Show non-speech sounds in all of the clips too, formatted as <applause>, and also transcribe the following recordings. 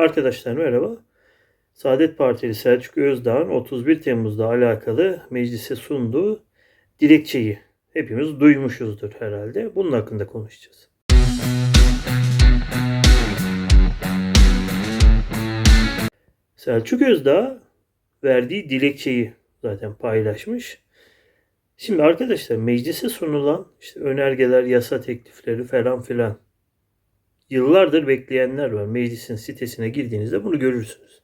Arkadaşlar merhaba. Saadet Partili Selçuk Özdağ'ın 31 Temmuz'da alakalı meclise sunduğu dilekçeyi hepimiz duymuşuzdur herhalde. Bunun hakkında konuşacağız. Selçuk Özdağ verdiği dilekçeyi zaten paylaşmış. Şimdi arkadaşlar meclise sunulan işte önergeler, yasa teklifleri falan filan yıllardır bekleyenler var. Meclisin sitesine girdiğinizde bunu görürsünüz.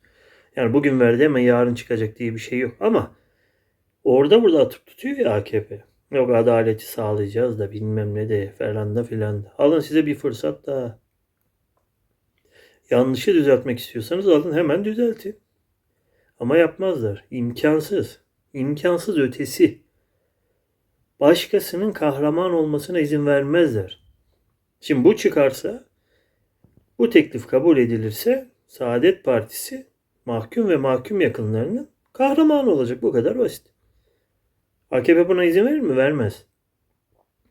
Yani bugün verdi hemen yarın çıkacak diye bir şey yok. Ama orada burada atıp tutuyor ya AKP. Yok adaleti sağlayacağız da bilmem ne de falan da filan. Alın size bir fırsat daha. Yanlışı düzeltmek istiyorsanız alın hemen düzeltin. Ama yapmazlar. İmkansız. İmkansız ötesi. Başkasının kahraman olmasına izin vermezler. Şimdi bu çıkarsa bu teklif kabul edilirse Saadet Partisi mahkum ve mahkum yakınlarının kahramanı olacak. Bu kadar basit. AKP buna izin verir mi? Vermez.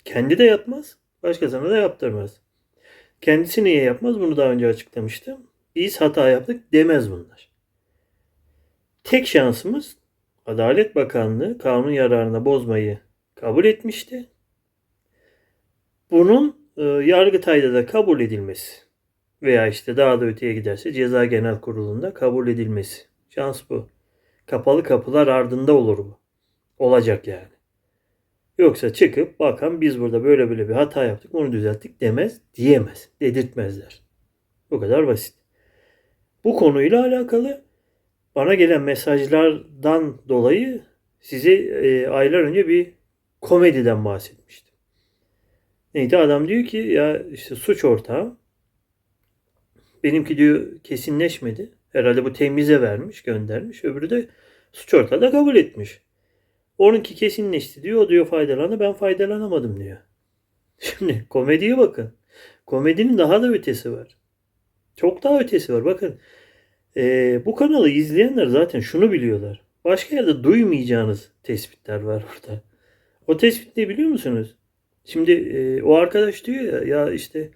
Kendi de yapmaz. Başkasına da yaptırmaz. Kendisi niye yapmaz? Bunu daha önce açıklamıştım. Biz hata yaptık demez bunlar. Tek şansımız Adalet Bakanlığı kanun yararına bozmayı kabul etmişti. Bunun e, Yargıtay'da da kabul edilmesi veya işte daha da öteye giderse Ceza Genel Kurulu'nda kabul edilmesi. Şans bu. Kapalı kapılar ardında olur bu. Olacak yani. Yoksa çıkıp bakan biz burada böyle böyle bir hata yaptık bunu düzelttik demez diyemez. Dedirtmezler. Bu kadar basit. Bu konuyla alakalı bana gelen mesajlardan dolayı size e, aylar önce bir komediden bahsetmiştim. Neydi adam diyor ki ya işte suç ortağı benimki diyor kesinleşmedi. Herhalde bu temize vermiş, göndermiş. Öbürü de suç ortağı da kabul etmiş. Onunki kesinleşti diyor. O diyor faydalandı. Ben faydalanamadım diyor. <laughs> Şimdi komediye bakın. Komedinin daha da ötesi var. Çok daha ötesi var. Bakın ee, bu kanalı izleyenler zaten şunu biliyorlar. Başka yerde duymayacağınız tespitler var orada. O tespit ne biliyor musunuz? Şimdi e, o arkadaş diyor ya, ya işte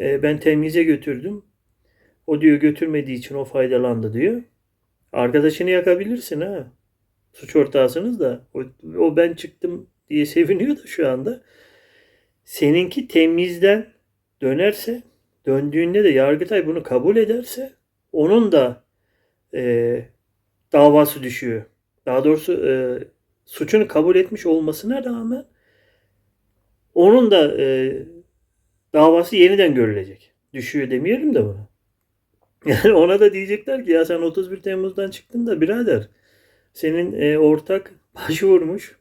e, ben temize götürdüm. O diyor götürmediği için o faydalandı diyor. Arkadaşını yakabilirsin ha. Suç ortağısınız da. O, o ben çıktım diye seviniyor da şu anda. Seninki temizden dönerse, döndüğünde de Yargıtay bunu kabul ederse onun da e, davası düşüyor. Daha doğrusu e, suçunu kabul etmiş olmasına rağmen onun da e, davası yeniden görülecek. Düşüyor demeyelim de bunu. Yani ona da diyecekler ki ya sen 31 Temmuz'dan çıktın da birader senin e, ortak <laughs> başvurmuş.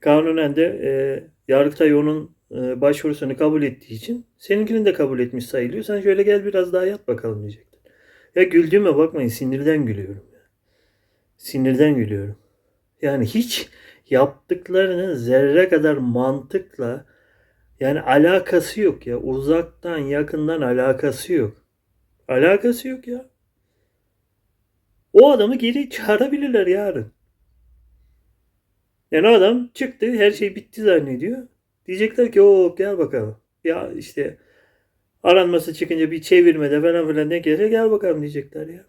Kanunen de e, Yargıtay onun e, başvurusunu kabul ettiği için seninkini de kabul etmiş sayılıyor. Sen şöyle gel biraz daha yat bakalım diyecekler. Ya güldüğüme bakmayın sinirden gülüyorum. Ya. Sinirden gülüyorum. Yani hiç yaptıklarının zerre kadar mantıkla yani alakası yok ya. Uzaktan yakından alakası yok. Alakası yok ya. O adamı geri çağırabilirler yarın. Yani adam çıktı her şey bitti zannediyor. Diyecekler ki o gel bakalım. Ya işte aranması çıkınca bir çevirmede falan filan ne gelir gel bakalım diyecekler ya.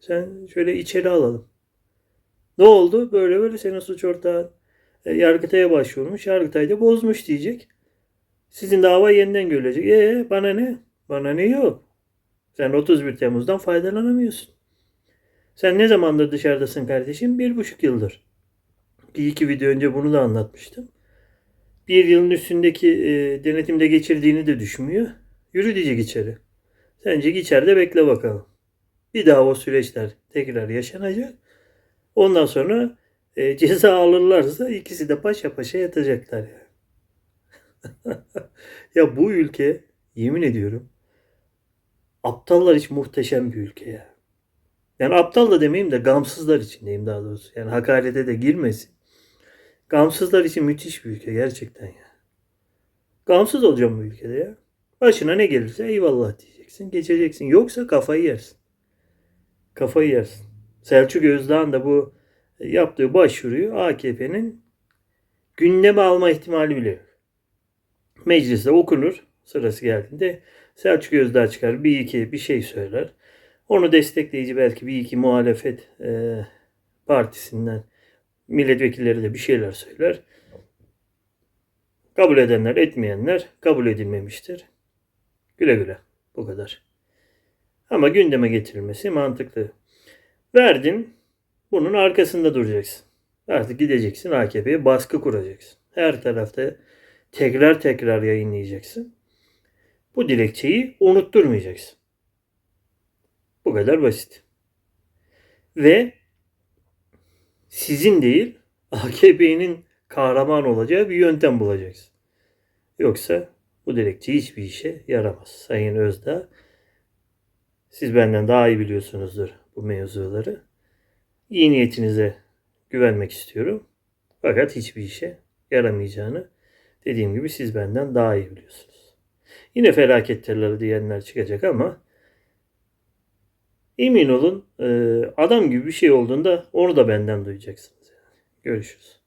Sen şöyle içeri alalım. Ne oldu? Böyle böyle senin suç ortağın e, Yargıtay'a başvurmuş. Yargıtay da bozmuş diyecek. Sizin dava yeniden görülecek. E bana ne? Bana ne yok. Sen 31 Temmuz'dan faydalanamıyorsun. Sen ne zamandır dışarıdasın kardeşim? Bir buçuk yıldır. Bir iki video önce bunu da anlatmıştım. Bir yılın üstündeki e, denetimde geçirdiğini de düşmüyor. Yürü diyecek içeri. Sence içeride bekle bakalım. Bir daha o süreçler tekrar yaşanacak. Ondan sonra e, ceza alırlarsa ikisi de paşa paşa yatacaklar. Ya. <laughs> ya bu ülke yemin ediyorum aptallar için muhteşem bir ülke ya. Yani aptal da demeyeyim de gamsızlar için diyeyim daha doğrusu. Yani hakarete de girmesin. Gamsızlar için müthiş bir ülke gerçekten ya. Gamsız olacağım bu ülkede ya. Başına ne gelirse eyvallah diyeceksin. Geçeceksin. Yoksa kafayı yersin. Kafayı yersin. Selçuk Özdağ'ın da bu yaptığı başvuruyu AKP'nin gündeme alma ihtimali bile yok. Mecliste okunur sırası geldiğinde Selçuk Özdağ çıkar bir iki bir şey söyler. Onu destekleyici belki bir iki muhalefet e, partisinden milletvekilleri de bir şeyler söyler. Kabul edenler etmeyenler kabul edilmemiştir. Güle güle. Bu kadar. Ama gündeme getirilmesi mantıklı. Verdin. Bunun arkasında duracaksın. Artık gideceksin AKP'ye baskı kuracaksın. Her tarafta tekrar tekrar yayınlayacaksın. Bu dilekçeyi unutturmayacaksın. Bu kadar basit. Ve sizin değil AKP'nin kahraman olacağı bir yöntem bulacaksın. Yoksa bu dilekçe hiçbir işe yaramaz. Sayın Özdağ siz benden daha iyi biliyorsunuzdur bu mevzuları. İyi niyetinize güvenmek istiyorum. Fakat hiçbir işe yaramayacağını dediğim gibi siz benden daha iyi biliyorsunuz. Yine felaket diyenler çıkacak ama emin olun e, adam gibi bir şey olduğunda onu da benden duyacaksınız. Görüşürüz.